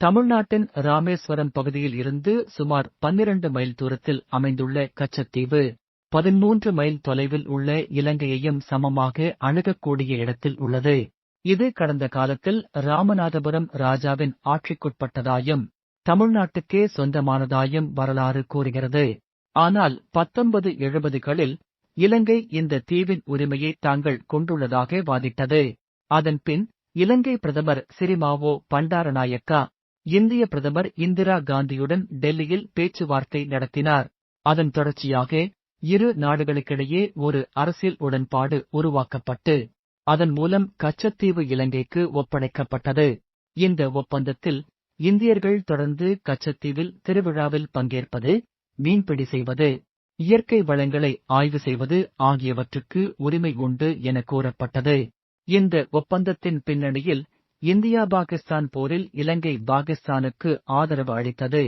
தமிழ்நாட்டின் ராமேஸ்வரம் பகுதியில் இருந்து சுமார் பன்னிரண்டு மைல் தூரத்தில் அமைந்துள்ள கச்சத்தீவு பதிமூன்று மைல் தொலைவில் உள்ள இலங்கையையும் சமமாக அணுகக்கூடிய இடத்தில் உள்ளது. இது கடந்த காலத்தில் ராமநாதபுரம் ராஜாவின் ஆட்சிக்குட்பட்டதாயும் தமிழ்நாட்டுக்கே சொந்தமானதாயும் வரலாறு கூறுகிறது. ஆனால் பத்தொன்பது எழுபதுகளில் இலங்கை இந்த தீவின் உரிமையை தாங்கள் கொண்டுள்ளதாக வாதிட்டது. அதன்பின் இலங்கை பிரதமர் சிறிமாவோ பண்டாரநாயக்கா இந்திய பிரதமர் இந்திரா காந்தியுடன் டெல்லியில் பேச்சுவார்த்தை நடத்தினார். அதன் தொடர்ச்சியாக இரு நாடுகளுக்கிடையே ஒரு அரசியல் உடன்பாடு உருவாக்கப்பட்டு அதன் மூலம் கச்சத்தீவு இலங்கைக்கு ஒப்படைக்கப்பட்டது. இந்த ஒப்பந்தத்தில் இந்தியர்கள் தொடர்ந்து கச்சத்தீவில் திருவிழாவில் பங்கேற்பது மீன்பிடி செய்வது இயற்கை வளங்களை ஆய்வு செய்வது ஆகியவற்றுக்கு உரிமை உண்டு என கூறப்பட்டது. இந்த ஒப்பந்தத்தின் பின்னணியில் இந்தியா பாகிஸ்தான் போரில் இலங்கை பாகிஸ்தானுக்கு ஆதரவு அளித்தது.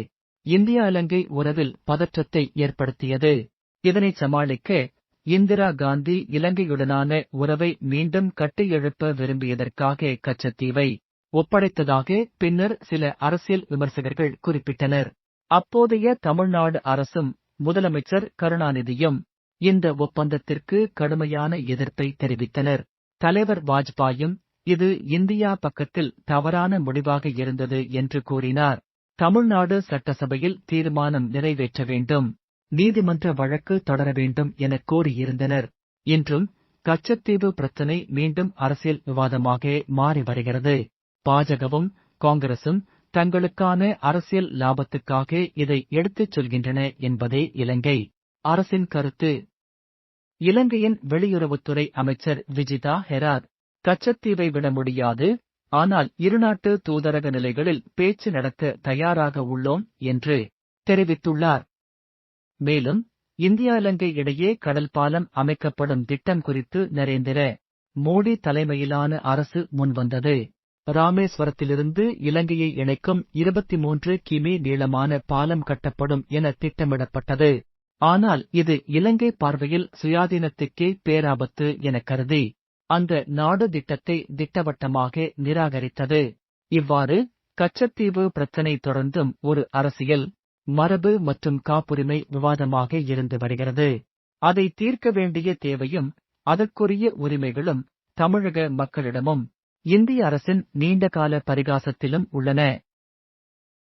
இந்தியா இலங்கை உறவில் பதற்றத்தை ஏற்படுத்தியது. இதனை சமாளிக்க இந்திரா காந்தி இலங்கையுடனான உறவை மீண்டும் கட்டியெழுப்ப விரும்பியதற்காக கச்சத்தீவை ஒப்படைத்ததாக பின்னர் சில அரசியல் விமர்சகர்கள் குறிப்பிட்டனர். அப்போதைய தமிழ்நாடு அரசும் முதலமைச்சர் கருணாநிதியும் இந்த ஒப்பந்தத்திற்கு கடுமையான எதிர்ப்பை தெரிவித்தனர். தலைவர் வாஜ்பாயும் இது இந்தியா பக்கத்தில் தவறான முடிவாக இருந்தது என்று கூறினார். தமிழ்நாடு சட்டசபையில் தீர்மானம் நிறைவேற்ற வேண்டும் நீதிமன்ற வழக்கு தொடர வேண்டும் என கோரியிருந்தனர் இன்றும் கச்சத்தீவு பிரச்சினை மீண்டும் அரசியல் விவாதமாக மாறி வருகிறது. பாஜகவும் காங்கிரசும் தங்களுக்கான அரசியல் லாபத்துக்காக இதை எடுத்துச் சொல்கின்றன என்பதே இலங்கை. அரசின் கருத்து. இலங்கையின் வெளியுறவுத்துறை அமைச்சர் விஜிதா ஹெராத் கச்சத்தீவை விட முடியாது. ஆனால் இருநாட்டு தூதரக நிலைகளில் பேச்சு நடத்த தயாராக உள்ளோம் என்று தெரிவித்துள்ளார். மேலும் இந்தியா இலங்கை இடையே கடல் பாலம் அமைக்கப்படும் திட்டம் குறித்து நரேந்திர மோடி தலைமையிலான அரசு முன்வந்தது. ராமேஸ்வரத்திலிருந்து இலங்கையை இணைக்கும் இருபத்தி மூன்று கிமி நீளமான பாலம் கட்டப்படும் என திட்டமிடப்பட்டது. ஆனால் இது இலங்கை பார்வையில் சுயாதீனத்துக்கே பேராபத்து என கருதி அந்த நாடு திட்டத்தை திட்டவட்டமாக நிராகரித்தது. இவ்வாறு கச்சத்தீவு பிரச்சினை தொடர்ந்தும் ஒரு அரசியல் மரபு மற்றும் காப்புரிமை விவாதமாக இருந்து வருகிறது. அதை தீர்க்க வேண்டிய தேவையும் அதற்குரிய உரிமைகளும் தமிழக மக்களிடமும் இந்திய அரசின் நீண்டகால பரிகாசத்திலும் உள்ளன.